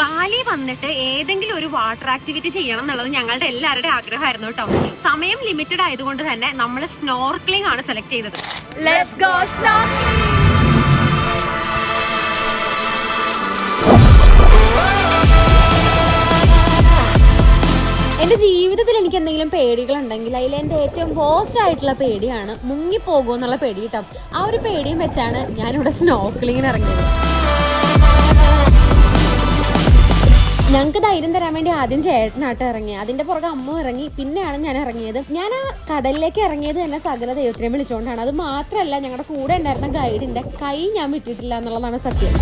ബാലി വന്നിട്ട് ഏതെങ്കിലും ഒരു വാട്ടർ ആക്ടിവിറ്റി ചെയ്യണം എന്നുള്ളത് ഞങ്ങളുടെ എല്ലാവരുടെ ആഗ്രഹമായിരുന്നു കേട്ടോ. സമയം ലിമിറ്റഡ് ആയതുകൊണ്ട് തന്നെ നമ്മൾ സ്നോർക്ലിംഗ് ആണ് സെലക്ട് ചെയ്തത്. ലെറ്റ്സ് ഗോ ജീവിതത്തിൽ എനിക്ക് എന്തെങ്കിലും പേടികളുണ്ടെങ്കിൽ അതിൽ എന്റെ ഏറ്റവും വേസ്റ്റ് ആയിട്ടുള്ള പേടിയാണ് മുങ്ങിപ്പോകുമോ എന്നുള്ള പേടി കേട്ടോ. ആ ഒരു പേടിയും വെച്ചാണ് ഞാനിവിടെ സ്നോക്ലിങ്ങിന് ഇറങ്ങിയത്. ഞങ്ങൾക്ക് ധൈര്യം തരാൻ വേണ്ടി ആദ്യം ചേട്ടനാട്ട് ഇറങ്ങി അതിന്റെ പുറകെ അമ്മ ഇറങ്ങി. പിന്നെയാണ് ഞാൻ ഇറങ്ങിയത്. ഞാൻ ആ കടലിലേക്ക് ഇറങ്ങിയത് തന്നെ സകല ദൈവത്തിനെ വിളിച്ചുകൊണ്ടാണ് അത് മാത്രമല്ല ഞങ്ങളുടെ കൂടെ ഉണ്ടായിരുന്ന ഗൈഡിന്റെ കൈ ഞാൻ വിട്ടിട്ടില്ല എന്നുള്ളതാണ് സത്യം.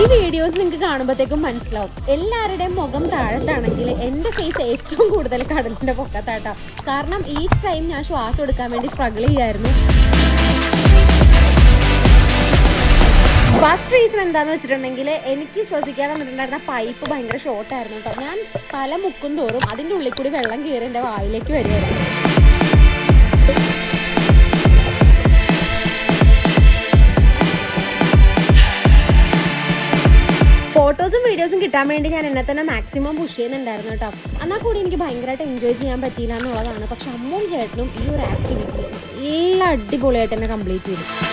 ഈ വീഡിയോസ് നിങ്ങൾക്ക് കാണുമ്പോഴത്തേക്കും മനസ്സിലാവും. എല്ലാവരുടെയും മുഖം താഴത്താണെങ്കിൽ എന്റെ ഫേസ് ഏറ്റവും കൂടുതൽ കടലിന്റെ പൊക്കത്താട്ടോ. കാരണം ഈച്ച് ടൈം ഞാൻ ശ്വാസം എടുക്കാൻ വേണ്ടി സ്ട്രഗിൾ ചെയ്യായിരുന്നു. ഫസ്റ്റ് റീസൺ എന്താന്ന് വെച്ചിട്ടുണ്ടെങ്കിൽ എനിക്ക് ശ്വസിക്കാൻ വന്നിട്ടുണ്ടായിരുന്ന പൈപ്പ് ഭയങ്കര ഷോർട്ടായിരുന്നു കേട്ടോ ഞാൻ തല മുക്കും തോറും അതിന്റെ ഉള്ളിൽ കൂടി വെള്ളം കയറി എന്റെ വായിലേക്ക് വരികയായിരുന്നു ഫോട്ടോസും വീഡിയോസും കിട്ടാൻ വേണ്ടി ഞാൻ എന്നെ തന്നെ മാക്സിമം പുഷ് ചെയ്യുന്നുണ്ടായിരുന്നു കേട്ടോ എന്നാൽ കൂടി എനിക്ക് ഭയങ്കരമായിട്ട് എൻജോയ് ചെയ്യാൻ പറ്റിയില്ല എന്നുള്ളതാണ്. പക്ഷെ അമ്മയും ചേട്ടനും ഈ ഒരു ആക്ടിവിറ്റി എല്ലാം അടിപൊളിയായിട്ട് തന്നെ കംപ്ലീറ്റ് ചെയ്തു.